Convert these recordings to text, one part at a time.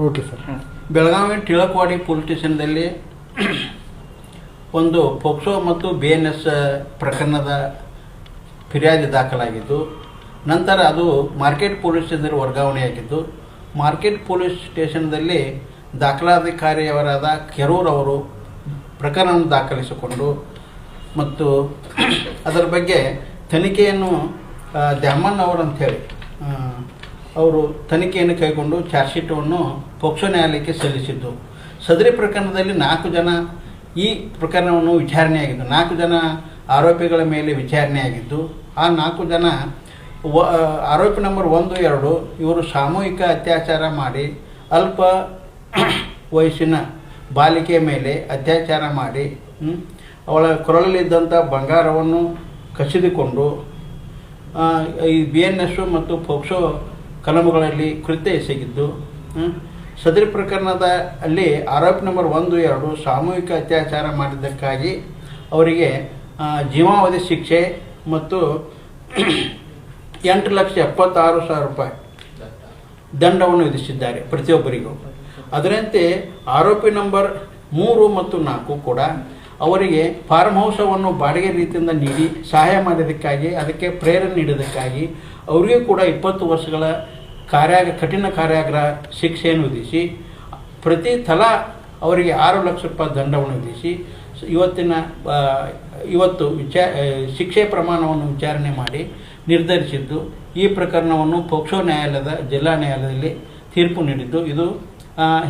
Okay sir Belagavi Tilakwadi police ಸ್ಟೇಷನ್ದಲ್ಲಿ ಒಂದು POCSO ಮತ್ತು B N S ಪ್ರಕರಣದ ಫಿರ್ಯಾದಿ ದಾಖಲಾಗಿದ್ದು ನಂತರ ಅದು ಮಾರ್ಕೆಟ್ ಪೊಲೀಸ್ ಸ್ಟೇಷನ್ದಲ್ಲಿ ವರ್ಗಾವಣೆಯಾಗಿದ್ದು ಮಾರ್ಕೆಟ್ ಪೊಲೀಸ್ ಸ್ಟೇಷನ್ದಲ್ಲಿ ದಾಖಲಾಧಿಕಾರಿಯವರಾದ ಕೆರೂರ್ ಅವರು ಪ್ರಕರಣವನ್ನು ದಾಖಲಿಸಿಕೊಂಡು ಮತ್ತು ಅದರ ಬಗ್ಗೆ ತನಿಖೆಯನ್ನು ಆ, ದ್ಯಾಮಣ್ಣ ಅವರು ತನಿಖೆಯನ್ನು ಕೈಗೊಂಡು ಚಾರ್ಜ್ ಶೀಟನ್ನು ಪೋಕ್ಸೋ ನ್ಯಾಯಾಲಯಕ್ಕೆ ಸಲ್ಲಿಸಿದ್ದು. ಸದರಿ ಪ್ರಕರಣದಲ್ಲಿ ನಾಲ್ಕು ಜನ ಈ ಪ್ರಕರಣವನ್ನು ವಿಚಾರಣೆಯಾಗಿದ್ದು, ನಾಲ್ಕು ಜನ ಆರೋಪಿಗಳ ಮೇಲೆ ವಿಚಾರಣೆಯಾಗಿದ್ದು, ಆ ನಾಲ್ಕು ಜನ ವ ಆರೋಪಿ ನಂಬರ್ ಒಂದು, ಎರಡು ಇವರು ಸಾಮೂಹಿಕ ಅತ್ಯಾಚಾರ ಮಾಡಿ ಅಲ್ಪ ವಯಸ್ಸಿನ ಬಾಲಿಕೆಯ ಮೇಲೆ ಅತ್ಯಾಚಾರ ಮಾಡಿ ಅವಳ ಕೊರಳಲ್ಲಿದ್ದಂಥ ಬಂಗಾರವನ್ನು ಕಸಿದುಕೊಂಡು ಈ ಬಿ ಎನ್ ಎಸ್ಸು ಮತ್ತು ಪೋಕ್ಸೋ ಕಲಮುಗಳಲ್ಲಿ ಕೃತ್ಯ ಎಸಗಿದ್ದು ಸದರಿ ಪ್ರಕರಣದ ಅಲ್ಲಿ ಆರೋಪಿ ನಂಬರ್ ಒಂದು, ಎರಡು ಸಾಮೂಹಿಕ ಅತ್ಯಾಚಾರ ಮಾಡಿದ್ದಕ್ಕಾಗಿ ಅವರಿಗೆ ಜೀವಾವಧಿ ಶಿಕ್ಷೆ ಮತ್ತು ಎಂಟು ಲಕ್ಷ ಎಪ್ಪತ್ತಾರು ಸಾವಿರ ರೂಪಾಯಿ ದಂಡವನ್ನು ವಿಧಿಸಿದ್ದಾರೆ ಪ್ರತಿಯೊಬ್ಬರಿಗೂ. ಅದರಂತೆ ಆರೋಪಿ ನಂಬರ್ ಮೂರು ಮತ್ತು ನಾಲ್ಕು ಕೂಡ ಅವರಿಗೆ ಫಾರ್ಮ್ ಹೌಸವನ್ನು ಬಾಡಿಗೆ ರೀತಿಯಿಂದ ನೀಡಿ ಸಹಾಯ ಮಾಡಿದ್ದಕ್ಕಾಗಿ, ಅದಕ್ಕೆ ಪ್ರೇರಣೆ ನೀಡಿದ್ದಕ್ಕಾಗಿ ಅವರಿಗೂ ಕೂಡ ಇಪ್ಪತ್ತು ವರ್ಷಗಳ ಕಾರ್ಯಾಗ, ಕಠಿಣ ಕಾರ್ಯಾಗ್ರಹ ಶಿಕ್ಷೆಯನ್ನು ವಿಧಿಸಿ, ಪ್ರತಿ ತಲಾ ಅವರಿಗೆ ಆರು ಲಕ್ಷ ರೂಪಾಯಿ ದಂಡವನ್ನು ವಿಧಿಸಿ ಇವತ್ತಿನ ಇವತ್ತು ವಿಚಾ ಶಿಕ್ಷೆ ಪ್ರಮಾಣವನ್ನು ವಿಚಾರಣೆ ಮಾಡಿ ನಿರ್ಧರಿಸಿದ್ದು, ಈ ಪ್ರಕರಣವನ್ನು ಪೋಕ್ಸೋ ನ್ಯಾಯಾಲಯದ, ಜಿಲ್ಲಾ ನ್ಯಾಯಾಲಯದಲ್ಲಿ ತೀರ್ಪು ನೀಡಿದ್ದು. ಇದು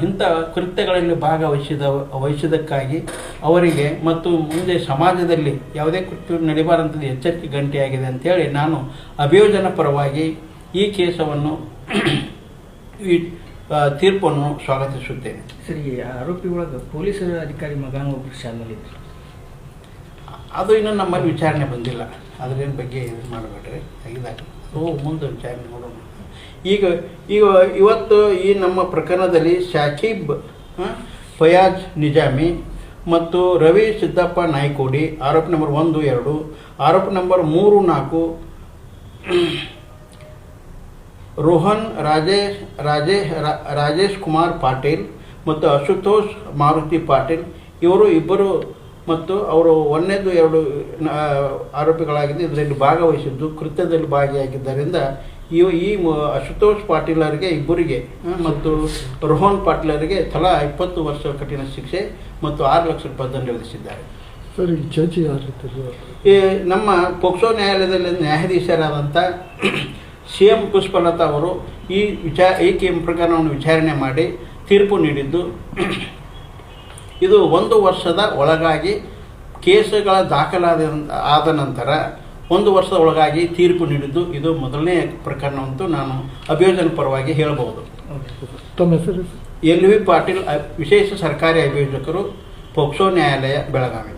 ಇಂಥ ಕೃತ್ಯಗಳಲ್ಲಿ ಭಾಗವಹಿಸಿದ, ವಹಿಸಿದ್ದಕ್ಕಾಗಿ ಅವರಿಗೆ ಮತ್ತು ಮುಂದೆ ಸಮಾಜದಲ್ಲಿ ಯಾವುದೇ ಕೃತ್ಯ ನಡಿಬಾರಂಥದ್ದು ಎಚ್ಚರಿಕೆ ಗಂಟೆಯಾಗಿದೆ ಅಂತೇಳಿ ನಾನು ಅಭಿಯೋಜನ ಪರವಾಗಿ ಈ ಕೇಸವನ್ನು ಈ ತೀರ್ಪನ್ನು ಸ್ವಾಗತಿಸುತ್ತೇನೆ. ಸರಿ ಆರೋಪಿ ಒಳಗೆ ಪೊಲೀಸ್ ಅಧಿಕಾರಿ ಮಗನ ಒಬ್ಬರು ಶಾಮೀಲಿದ್ರು ಅದು ಇನ್ನೂ ನಮ್ಮಲ್ಲಿ ವಿಚಾರಣೆ ಬಂದಿಲ್ಲ. ಅದ್ರೇನು ಬಗ್ಗೆ ಇದು ಮಾಡಬೇಡ್ರಿ. ಇದಾಗ ಓ ಮುಂದೆ ವಿಚಾರಣೆ ನೋಡೋಣ. ಈಗ ಈಗ ಇವತ್ತು ಈ ನಮ್ಮ ಪ್ರಕರಣದಲ್ಲಿ ಶಾಕಿಬ್ ಫಯಾಜ್ ನಿಜಾಮಿ ಮತ್ತು ರವಿ ಸಿದ್ದಪ್ಪ ನಾಯ್ಕೋಡಿ ಆರೋಪ ನಂಬರ್ ಒಂದು ಎರಡು ಆರೋಪ ನಂಬರ್ ಮೂರು ನಾಲ್ಕು ರೋಹನ್ ರಾಜೇಶ್ ರಾಜೇಶ್ ರಾಜೇಶ್ ಕುಮಾರ್ ಪಾಟೀಲ್ ಮತ್ತು ಅಶುತೋಷ್ ಮಾರುತಿ ಪಾಟೀಲ್ ಇವರು ಇಬ್ಬರು ಮತ್ತು ಅವರು ಒಂದನೇದು ಎರಡು ಆರೋಪಿಗಳಾಗಿದ್ದು ಇದರಲ್ಲಿ ಭಾಗವಹಿಸಿದ್ದು ಕೃತ್ಯದಲ್ಲಿ ಭಾಗಿಯಾಗಿದ್ದರಿಂದ ಇವ ಈ ಅಶುತೋಷ್ ಅಶುತೋಷ್ ಪಾಟೀಲರಿಗೆ ಇಬ್ಬರಿಗೆ ಮತ್ತು ರೋಹನ್ ಪಾಟೀಲರಿಗೆ ತಲಾ ಇಪ್ಪತ್ತು ವರ್ಷ ಕಠಿಣ ಶಿಕ್ಷೆ ಮತ್ತು ಆರು ಲಕ್ಷ ರೂಪಾಯಿ ದಂಡ ವಿಧಿಸಿದ್ದಾರೆ. ಸರ್ ಈ ನಮ್ಮ ಪೋಕ್ಸೋ ನ್ಯಾಯಾಲಯದಲ್ಲಿ ನ್ಯಾಯಾಧೀಶರಾದಂಥ ಸಿ ಎಂ ಪುಷ್ಪಲತಾ ಅವರು ಈ ವಿಚಾರ ಈ ಕೆ ಪ್ರಕರಣವನ್ನು ವಿಚಾರಣೆ ಮಾಡಿ ತೀರ್ಪು ನೀಡಿದ್ದು. ಇದು ಒಂದು ವರ್ಷದ ಒಳಗಾಗಿ ಕೇಸುಗಳ ದಾಖಲಾದ ಆದ ನಂತರ ಒಂದು ವರ್ಷದ ಒಳಗಾಗಿ ತೀರ್ಪು ನೀಡಿದ್ದು. ಇದು ಮೊದಲನೇ ಪ್ರಕರಣವಂತೂ ನಾನು ಅಭಿಯೋಜನ ಪರವಾಗಿ ಹೇಳಬಹುದು. ಎಲ್ ವಿ ಪಾಟೀಲ್ ವಿಶೇಷ ಸರ್ಕಾರಿ ಅಭಿಯೋಜಕರು ಪೋಕ್ಸೋ ನ್ಯಾಯಾಲಯ ಬೆಳಗಾವಿ.